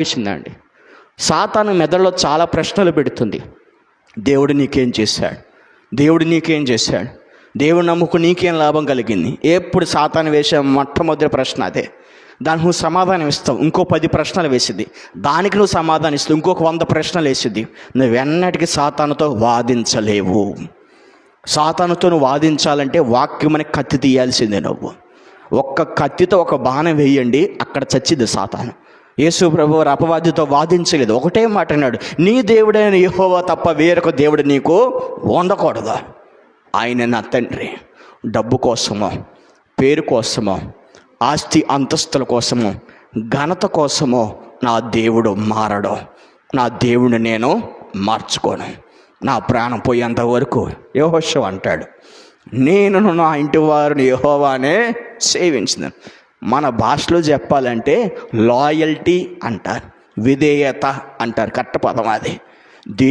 చేసిందండి సాతాను మెదడులో చాలా ప్రశ్నలు పెడుతుంది. దేవుడు నీకేం చేశాడు? దేవుడు నీకేం చేశాడు? దేవుడు నమ్ముకు నీకేం లాభం కలిగింది? ఎప్పుడు సాతాను వేసే మొట్టమొదటి ప్రశ్న అదే. దానికి నువ్వు సమాధానం ఇస్తావు. ఇంకో పది ప్రశ్నలు వేసింది దానికి నువ్వు సమాధానం ఇస్తావు. ఇంకొక వంద ప్రశ్నలు వేసింది నువ్వెన్నటికీ సాతానుతో వాదించలేవు. సాతానుతో నువ్వు వాదించాలంటే వాక్యమని కత్తి తీయాల్సిందే నువ్వు. ఒక్క కత్తితో ఒక బాణం వేయండి అక్కడ చచ్చిద్ది సాతాను. యేసు ప్రభు అపవాదితో వాదించలేదు. ఒకటే మాట అన్నాడు నీ దేవుడైన యహోవా తప్ప వేరొక దేవుడు నీకు ఉండకూడదు. ఆయన నా తండ్రి. డబ్బు కోసమో పేరు కోసమో ఆస్తి అంతస్తుల కోసమో ఘనత కోసమో నా దేవుడు మారడు. నా దేవుడిని నేను మార్చుకోను. నా ప్రాణం పోయేంత వరకు యహోషం అంటాడు. నేను నా ఇంటి వారిని యహోవానే సేవించిన. మన భాషలో చెప్పాలంటే లాయల్టీ అంటారు. విధేయత అంటారు. కట్ట పదం అది.